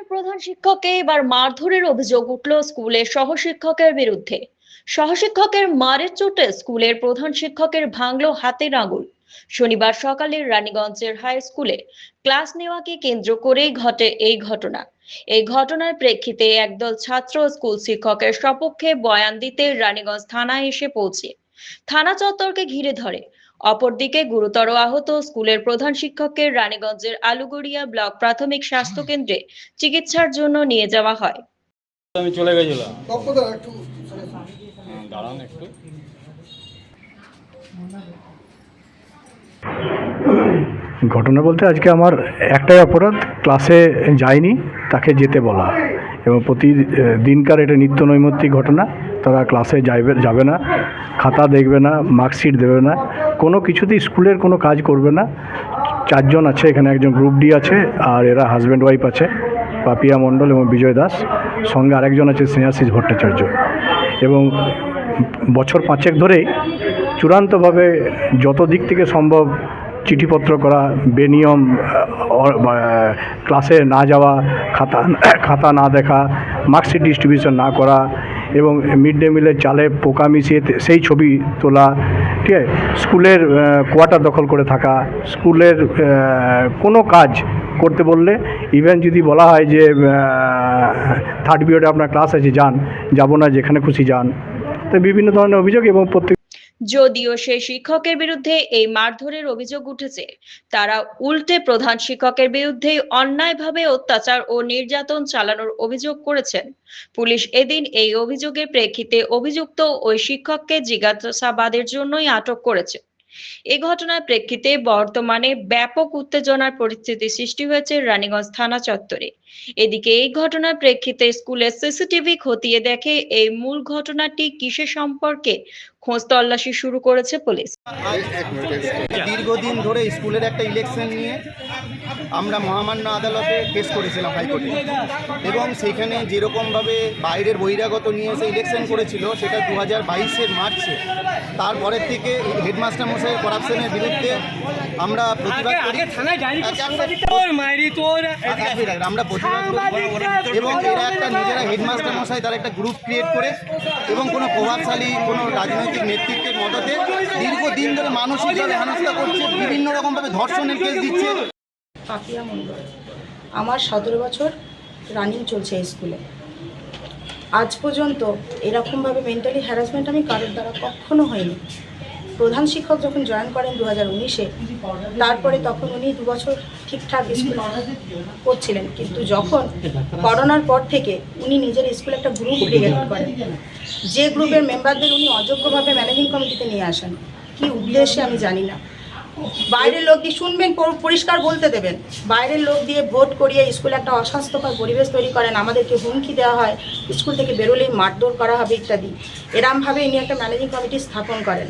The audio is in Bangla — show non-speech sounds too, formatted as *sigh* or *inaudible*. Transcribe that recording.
স্কুলের প্রধান শিক্ষককে এবার মারধরের অভিযোগ উঠল স্কুলের সহশিক্ষকের বিরুদ্ধে। সহশিক্ষকের মারের চোটে স্কুলের প্রধান শিক্ষকের ভাঙল হাতের আঙুল। শনিবার সকালে রানীগঞ্জের হাই স্কুলে ক্লাস নেওয়াকে কেন্দ্র করেই ঘটে এই ঘটনা। এই ঘটনার প্রেক্ষিতে একদল ছাত্র স্কুল শিক্ষকের সপক্ষে বয়ান দিতে রানীগঞ্জ থানায় এসে পৌঁছে। থানা চত্বরকে ঘিরে ধরে। অপরদিকে গুরুতর আহত স্কুলের প্রধান শিক্ষককে রানীগঞ্জের আলুগড়িয়া ব্লক প্রাথমিক স্বাস্থ্য কেন্দ্রে চিকিৎসার জন্য নিয়ে যাওয়া হয়। আমি চলে গেছিলাম। পক্ষদা একটু হুম, দাঁড়ান একটু। ঘটনা বলতে আজকে আমার একটাই অপরাধ ক্লাসে যায়নি তাকে যেতে বলা। এবং প্রতি দিনকার এটা নিত্য নৈমিত্তিক ঘটনা, তারা ক্লাসে যাইবে, যাবে না, খাতা দেখবে না মার্কশিট দেবে না, কোনো কিছুতেই স্কুলের কোনো কাজ করবে না। চারজন আছে, এখানে একজন গ্রুপ ডি আছে, আর এরা হাজব্যান্ড ওয়াইফ আছে, পাপিয়া মণ্ডল এবং বিজয় দাস। সঙ্গে আরেকজন আছে স্নেহাশিস ভট্টাচার্য। এবং বছর পাঁচেক ধরেই চূড়ান্তভাবে যত দিক থেকে সম্ভব চিঠিপত্র করা, বেনিয়ম ক্লাসে না যাওয়া, খাতা *coughs* খাতা না দেখা, মার্কশিট ডিস্ট্রিবিউশন না করা এবং মিড ডে মিলের চালে পোকা মিশিয়ে সেই ছবি তোলা, ঠিক আছে? স্কুলের কোয়ার্টার দখল করে থাকা, স্কুলের কোনো কাজ করতে বললে, ইভেন যদি বলা হয় যে থার্ড পিরিয়ডে আপনার ক্লাস আছে, যান, যাব না, যেখানে খুশি যান, তো বিভিন্ন ধরনের অভিযোগ এবং প্রত্যেক যদিও সে শিক্ষকের বিরুদ্ধে এই মারধরের অভিযোগ উঠেছে, তারা উল্টে প্রধান শিক্ষকের বিরুদ্ধে অন্যায়ভাবে অত্যাচার ও নির্যাতন চালানোর অভিযোগ করেছেন। পুলিশ এদিন এই অভিযোগের প্রেক্ষিতে অভিযুক্ত ওই শিক্ষককে জিজ্ঞাসাবাদের জন্যই আটক করেছে। এ ঘটনার প্রেক্ষিতে বর্তমানে ব্যাপক উত্তেজনার পরিস্থিতি সৃষ্টি হয়েছে রানীগঞ্জ থানা চত্বরে। এদিকে এই ঘটনার প্রেক্ষিতে স্কুলের সিসিটিভি খতিয়ে দেখে এই মূল ঘটনাটি কিসের সম্পর্কে খোঁজ তল্লাশি শুরু করেছে পুলিশ। দীর্ঘদিন ধরে স্কুলের একটা ইলেকশন নিয়ে আমরা মহামান্য আদালতে কেস করেছিলাম হাইকোর্টে। এবং সেখানে যেরকমভাবে বাইরের বহিরাগত নিয়ে এসে ইলেকশন করেছিল সেটা দু হাজার বাইশের মার্চে। তারপরের থেকে হেডমাস্টার মশাইয়ের করাপশনের বিরুদ্ধে আমরা প্রতিবাদ আমরা প্রতিবাদ এবং এরা একটা নিজেরা হেডমাস্টার মশাই তারা একটা গ্রুপ ক্রিয়েট করে এবং কোনো প্রভাবশালী কোনো রাজনৈতিক নেতৃত্বের মদতে দীর্ঘদিন ধরে মানসিকভাবে হেনস্থা করছে বিভিন্ন রকমভাবে ধর্ষণের কেস দিচ্ছে পাপিয়া মণ্ডল। আমার সতেরো বছর রানিং চলছে এই স্কুলে আজ পর্যন্ত এরকমভাবে মেন্টালি হ্যারাসমেন্ট আমি কারোর দ্বারা কখনো হয়নি। প্রধান শিক্ষক যখন জয়েন করেন দু হাজার উনিশে, তারপরে তখন উনি দু বছর ঠিকঠাক স্কুল করছিলেন। কিন্তু যখন করোনার পর থেকে উনি নিজের স্কুলে একটা গ্রুপ ক্রিয়েট করেন। যে গ্রুপের মেম্বারদের উনি অযোগ্যভাবে ম্যানেজিং কমিটিতে নিয়ে আসেন। কি উদ্দেশ্যে আমি জানি না। বাইরের লোক দিয়ে শুনবেন পরিষ্কার বলতে দেবেন। বাইরের লোক দিয়ে ভোট করিয়ে স্কুলে একটা অস্বাস্থ্যকর পরিবেশ তৈরি করেন, আমাদেরকে হুমকি দেওয়া হয়, স্কুল থেকে বেরোলেই মারধর করা হবে ইত্যাদি। এরমভাবে ইনি একটা ম্যানেজিং কমিটি স্থাপন করেন।